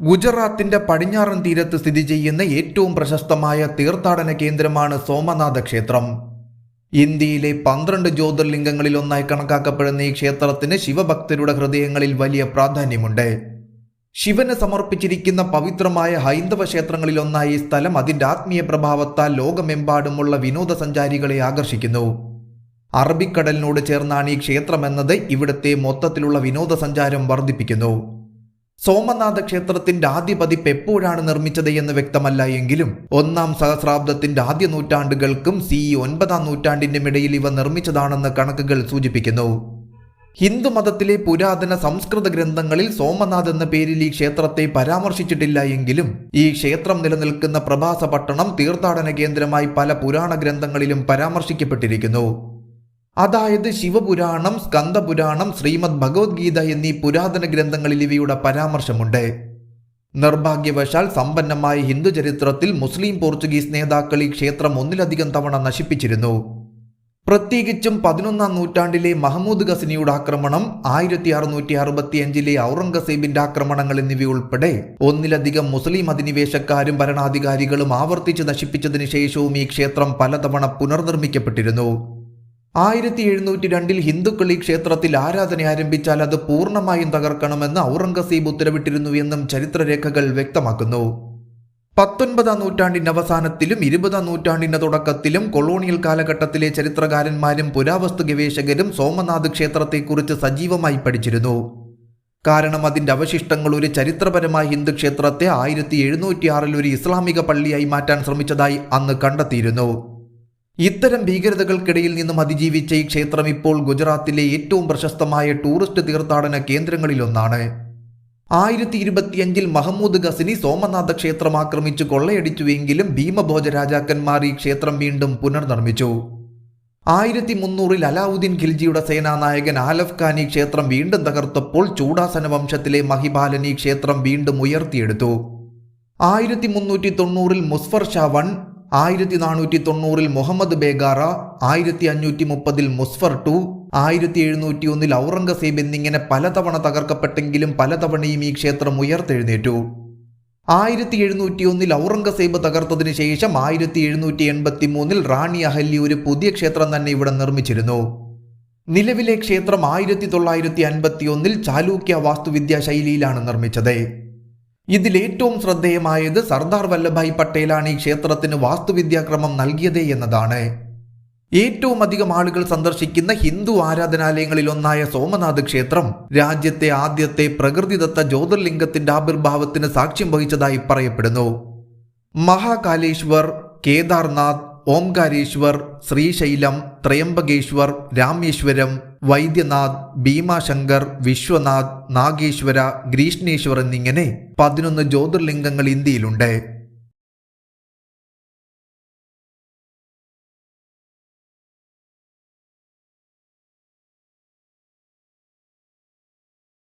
ഗുജറാത്തിന്റെ പടിഞ്ഞാറൻ തീരത്ത് സ്ഥിതി ചെയ്യുന്ന ഏറ്റവും പ്രശസ്തമായ തീർത്ഥാടന കേന്ദ്രമാണ് സോമനാഥ ക്ഷേത്രം. ഇന്ത്യയിലെ പന്ത്രണ്ട് ജ്യോതിർലിംഗങ്ങളിൽ ഒന്നായി കണക്കാക്കപ്പെടുന്ന ഈ ക്ഷേത്രത്തിന് ശിവഭക്തരുടെ ഹൃദയങ്ങളിൽ വലിയ പ്രാധാന്യമുണ്ട്. ശിവന് സമർപ്പിച്ചിരിക്കുന്ന പവിത്രമായ ഹൈന്ദവ ക്ഷേത്രങ്ങളിൽ ഒന്നായി ഈ സ്ഥലം അതിന്റെ ആത്മീയ പ്രഭാവത്താൽ ലോകമെമ്പാടുമുള്ള വിനോദസഞ്ചാരികളെ ആകർഷിക്കുന്നു. അറബിക്കടലിനോട് ചേർന്നാണ് ഈ ക്ഷേത്രം എന്നത് ഇവിടുത്തെ മൊത്തത്തിലുള്ള വിനോദസഞ്ചാരം വർദ്ധിപ്പിക്കുന്നു. സോമനാഥ ക്ഷേത്രത്തിന്റെ ആദ്യ പതിപ്പ് എപ്പോഴാണ് നിർമ്മിച്ചത് എന്ന് വ്യക്തമല്ല എങ്കിലും ഒന്നാം സഹസ്രാബ്ദത്തിന്റെ ആദ്യ നൂറ്റാണ്ടുകൾക്കും സി ഒൻപതാം നൂറ്റാണ്ടിന്റെ ഇടയിൽ ഇവ നിർമ്മിച്ചതാണെന്ന് കണക്കുകൾ സൂചിപ്പിക്കുന്നു. ഹിന്ദുമതത്തിലെ പുരാതന സംസ്കൃത ഗ്രന്ഥങ്ങളിൽ സോമനാഥ് എന്ന പേരിൽ ഈ ക്ഷേത്രത്തെ പരാമർശിച്ചിട്ടില്ല എങ്കിലും ഈ ക്ഷേത്രം നിലനിൽക്കുന്ന പ്രഭാസ പട്ടണം തീർത്ഥാടന കേന്ദ്രമായി പല പുരാണ ഗ്രന്ഥങ്ങളിലും പരാമർശിക്കപ്പെട്ടിരിക്കുന്നു. അതായത് ശിവപുരാണം സ്കന്ദപുരാണം ശ്രീമദ് ഭഗവത്ഗീത എന്നീ പുരാതന ഗ്രന്ഥങ്ങളിൽ ഇവയുടെ പരാമർശമുണ്ട്. നിർഭാഗ്യവശാൽ സമ്പന്നമായ ഹിന്ദു ചരിത്രത്തിൽ മുസ്ലിം പോർച്ചുഗീസ് നേതാക്കൾ ഈ ക്ഷേത്രം ഒന്നിലധികം തവണ നശിപ്പിച്ചിരുന്നു. പ്രത്യേകിച്ചും പതിനൊന്നാം നൂറ്റാണ്ടിലെ മഹമ്മൂദ് ഗസനിയുടെ ആക്രമണം ആയിരത്തി അറുന്നൂറ്റി അറുപത്തി അഞ്ചിലെ ഔറംഗസേബിന്റെ ആക്രമണങ്ങൾ എന്നിവയുൾപ്പെടെ ഒന്നിലധികം മുസ്ലിം അധിനിവേശക്കാരും ഭരണാധികാരികളും ആവർത്തിച്ച് നശിപ്പിച്ചതിനു ശേഷവും ഈ ക്ഷേത്രം പലതവണ പുനർനിർമ്മിക്കപ്പെട്ടിരുന്നു. ആയിരത്തി എഴുന്നൂറ്റി രണ്ടിൽ ഹിന്ദുക്കൾ ഈ ക്ഷേത്രത്തിൽ ആരാധന ആരംഭിച്ചാൽ അത് പൂർണമായും തകർക്കണമെന്ന് ഔറംഗസീബ് ഉത്തരവിട്ടിരുന്നു എന്നും ചരിത്രരേഖകൾ വ്യക്തമാക്കുന്നു. പത്തൊൻപതാം നൂറ്റാണ്ടിന്റെ അവസാനത്തിലും ഇരുപതാം നൂറ്റാണ്ടിന്റെ തുടക്കത്തിലും കൊളോണിയൽ കാലഘട്ടത്തിലെ ചരിത്രകാരന്മാരും പുരാവസ്തു ഗവേഷകരും സോമനാഥ് ക്ഷേത്രത്തെക്കുറിച്ച് സജീവമായി പഠിച്ചിരുന്നു. കാരണം അതിന്റെ അവശിഷ്ടങ്ങൾ ഒരു ചരിത്രപരമായ ഹിന്ദു ക്ഷേത്രത്തെ ആയിരത്തി എഴുന്നൂറ്റി ആറിൽ ഒരു ഇസ്ലാമിക പള്ളിയായി മാറ്റാൻ ശ്രമിച്ചതായി അന്ന് കണ്ടെത്തിയിരുന്നു. ഇത്തരം ഭീകരതകൾക്കിടയിൽ നിന്നും അതിജീവിച്ച ഈ ക്ഷേത്രം ഇപ്പോൾ ഗുജറാത്തിലെ ഏറ്റവും പ്രശസ്തമായ ടൂറിസ്റ്റ് തീർത്ഥാടന കേന്ദ്രങ്ങളിലൊന്നാണ്. ആയിരത്തി ഇരുപത്തിയഞ്ചിൽ മഹമ്മൂദ് ഗസനി സോമനാഥ ക്ഷേത്രം ആക്രമിച്ചു കൊള്ളയടിച്ചുവെങ്കിലും ഭീമഭോജ രാജാക്കന്മാർ ഈ ക്ഷേത്രം വീണ്ടും പുനർനിർമ്മിച്ചു. ആയിരത്തി മുന്നൂറിൽ അലാവുദ്ദീൻ ഖിൽജിയുടെ സേനാനായകൻ ആലഫ് ഖാൻ ഈ ക്ഷേത്രം വീണ്ടും തകർത്തപ്പോൾ ചൂടാസന വംശത്തിലെ മഹിബാലൻ ഈ ക്ഷേത്രം വീണ്ടും ഉയർത്തിയെടുത്തു. ആയിരത്തി മുന്നൂറ്റി തൊണ്ണൂറിൽ മുസ്ഫർ ഷാ വൺ ആയിരത്തി നാനൂറ്റി തൊണ്ണൂറിൽ മുഹമ്മദ് ബേഗാറ ആയിരത്തി അഞ്ഞൂറ്റി മുപ്പതിൽ മുസ്ഫർ ടു ആയിരത്തി എഴുന്നൂറ്റി ഒന്നിൽ ഔറംഗസേബ് എന്നിങ്ങനെ പലതവണ തകർക്കപ്പെട്ടെങ്കിലും പലതവണയും ഈ ക്ഷേത്രം ഉയർത്തെഴുന്നേറ്റു. ആയിരത്തി എഴുന്നൂറ്റി ഒന്നിൽ ഔറംഗസേബ് തകർത്തതിനു ശേഷം ആയിരത്തി എഴുന്നൂറ്റി എൺപത്തി മൂന്നിൽ റാണി അഹല്യ ഒരു പുതിയ ക്ഷേത്രം തന്നെ ഇവിടെ നിർമ്മിച്ചിരുന്നു. നിലവിലെ ക്ഷേത്രം ആയിരത്തി തൊള്ളായിരത്തി അൻപത്തി ഒന്നിൽ ചാലൂക്യ വാസ്തുവിദ്യാ ശൈലിയിലാണ് നിർമ്മിച്ചത്. ഇതിൽ ഏറ്റവും ശ്രദ്ധേയമായത് സർദാർ വല്ലഭായ് പട്ടേലാണ് ഈ ക്ഷേത്രത്തിന് വാസ്തുവിദ്യാക്രമം നൽകിയത് എന്നതാണ്. ഏറ്റവും അധികം ആളുകൾ സന്ദർശിക്കുന്ന ഹിന്ദു ആരാധനാലയങ്ങളിൽ ഒന്നായ സോമനാഥ് ക്ഷേത്രം രാജ്യത്തെ ആദ്യത്തെ പ്രകൃതിദത്ത ജ്യോതിർലിംഗത്തിന്റെ ആവിർഭാവത്തിന് സാക്ഷ്യം വഹിച്ചതായി പറയപ്പെടുന്നു. മഹാകാലേശ്വർ കേദാർനാഥ് ഓംകാരേശ്വർ ശ്രീശൈലം ത്രയംബകേശ്വർ രാമേശ്വരം വൈദ്യനാഥ് ഭീമാശങ്കർ വിശ്വനാഥ് നാഗേശ്വര ഗ്രീഷ്ണേശ്വർ എന്നിങ്ങനെ പതിനൊന്ന് ജ്യോതിർലിംഗങ്ങൾ ഇന്ത്യയിലുണ്ട്.